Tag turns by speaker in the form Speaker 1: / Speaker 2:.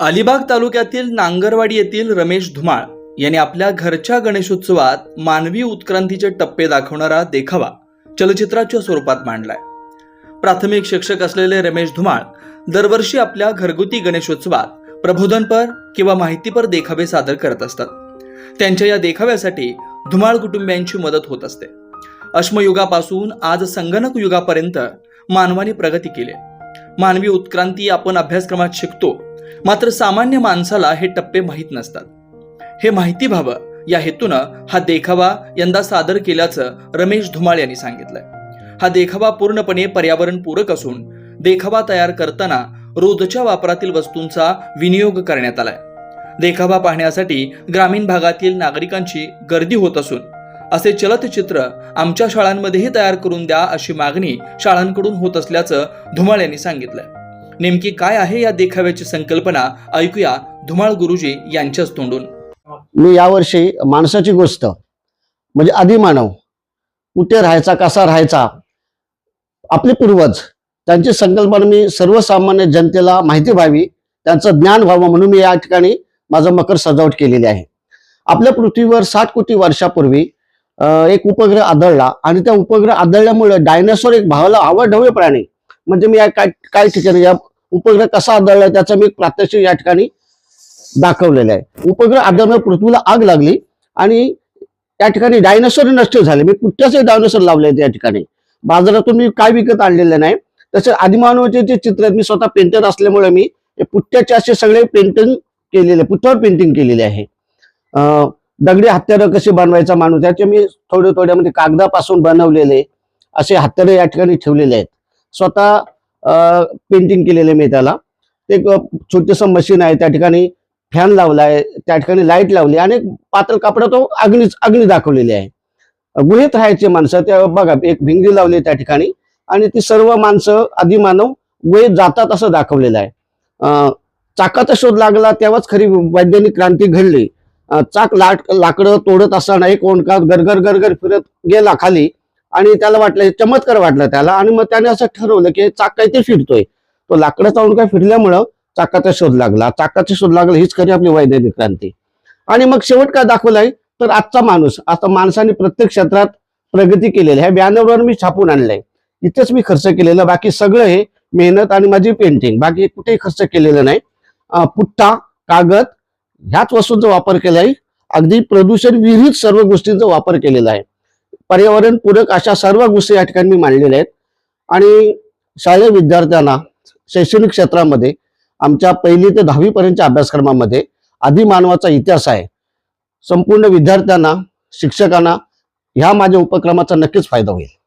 Speaker 1: अलिबाग तालुक्यातील नांगरवाडी येथील रमेश धुमाळ यांनी आपल्या घरच्या गणेशोत्सवात मानवी उत्क्रांतीचे टप्पे दाखवणारा देखावा चलचित्राच्या स्वरूपात मांडलाय. प्राथमिक शिक्षक असलेले रमेश धुमाळ दरवर्षी आपल्या घरगुती गणेशोत्सवात प्रबोधनपर किंवा माहितीपर देखावे सादर करत असतात. त्यांच्या या देखाव्यासाठी धुमाळ कुटुंबियांची मदत होत असते. अश्मयुगापासून आज संगणक युगापर्यंत मानवाने प्रगती केली मानवी उत्क्रांती आपण अभ्यासक्रमात शिकतो. मात्र सामान्य माणसाला हे टप्पे माहीत नसतात. हे माहिती व्हावं या हेतूनं हा देखावा यंदा सादर केल्याचं रमेश धुमाळ यांनी सांगितलंय. हा देखावा पूर्णपणे पर्यावरण पूरक असून देखावा तयार करताना रोजच्या वापरातील वस्तूंचा विनियोग करण्यात आलाय. देखावा पाहण्यासाठी ग्रामीण भागातील नागरिकांची गर्दी होत असून असे चलतचित्र आमच्या शाळांमध्येही तयार करून द्या अशी मागणी शाळांकडून होत असल्याचं धुमाळ यांनी सांगितलं नेमकी काय आहे या देखाव्याची संकल्पना ऐकूया धुमाळ गुरुजी यांच्याच तोंडून.
Speaker 2: मी यावर्षी माणसाची गोष्ट म्हणजे आदिमानव कुठे राहायचा कसा राहायचा आपले पूर्वज त्यांची संकल्पना मी सर्वसामान्य जनतेला माहिती व्हावी त्यांचं ज्ञान व्हावं म्हणून मी या ठिकाणी माझं मकर सजावट केलेली आहे. आपल्या पृथ्वीवर साठ कोटी वर्षापूर्वी एक उपग्रह आदळला आणि त्या उपग्रह आदळल्यामुळे डायनासोर एक भावाला आवडढवळे प्राणी. म्हणजे मी या काय काय ठिकाणी या उपग्रह कसा आदळला त्याचं मी प्रात्यक्षिक या ठिकाणी दाखवलेलं आहे. उपग्रह आदळल्यामुळे पृथ्वीला आग लागली आणि त्या ठिकाणी डायनासोर नष्ट झाले. मी कुठच्याच डायनासोर लावले आहेत या ठिकाणी. बाजारातून मी काय विकत आणलेले नाही. तसेच आदिमानवाचे जे चित्र आहेत मी स्वतः पेंटर असल्यामुळे मी हे पुठ्ठ्याचे असे सगळे पेंटिंग केलेले पुठ्यावर पेंटिंग केलेले आहे. अं, दगडी हत्यारं कशी बनवायचा माणूस? त्याचे मी थोडे थोडे म्हणजे कागदापासून बनवलेले असे हत्यारं या ठिकाणी ठेवलेले आहेत. स्वतः पेंटिंग केलेले मी त्याला. एक छोटस मशीन आहे त्या ठिकाणी फॅन लावलाय त्या ठिकाणी लाइट लावली आणि पातळ कापडा तो अग्नी अग्नी दाखवलेली आहे. गुहेत राहायचे माणसं त्या बघा एक भिंगरी लावली त्या ठिकाणी आणि ती सर्व माणसं आदिमानव गुहेत जातात असं दाखवलेलं आहे. चाकाचा शोध लागला तेव्हाच खरी वैज्ञानिक क्रांती घडली. चाक लाट लाकडं तोडत असताना एक ओंडका गरगर गरगर फिरत गेला खाली. आणि त्याला वाटलं चमत्कार वाटला त्याला. आणि मग त्याने असं ठरवलं की चाक काहीतरी फिरतोय. तो लाकडाचा ओंडका फिरल्यामुळं चाकाचा शोध लागला. चाकाचा शोध लागला हीच खरी आपली वैज्ञानिक क्रांती. आणि मग शेवट काय दाखवलाय? तर आजचा माणूस आता माणसाने प्रत्येक क्षेत्रात प्रगती केलेली आहे. बॅनरवर मी छापून आणलंय. इथेच मी खर्च केलेलं. बाकी सगळं हे मेहनत आणि माझी पेंटिंग बाकी कुठेही खर्च केलेलं नाही. पुट्टा पुठ्ठा कागद ह्याच वस्तूंचा वापर केला आहे अगदी प्रदूषण विरहित सर्व गोष्टींचा वापर केलेला आहे. पर्यावरण पूरक अशा सर्व गोष्टी या ठिकाणी मी मांडलेल्या आहेत. आणि शालेय विद्यार्थ्यांना शैक्षणिक क्षेत्रामध्ये आमच्या पहिली ते दहावीपर्यंतच्या अभ्यासक्रमामध्ये अभ्यासक्रमामध्ये आदिमानवाचा इतिहास आहे. संपूर्ण विद्यार्थ्यांना शिक्षकांना ह्या माझ्या उपक्रमाचा नक्कीच फायदा होईल.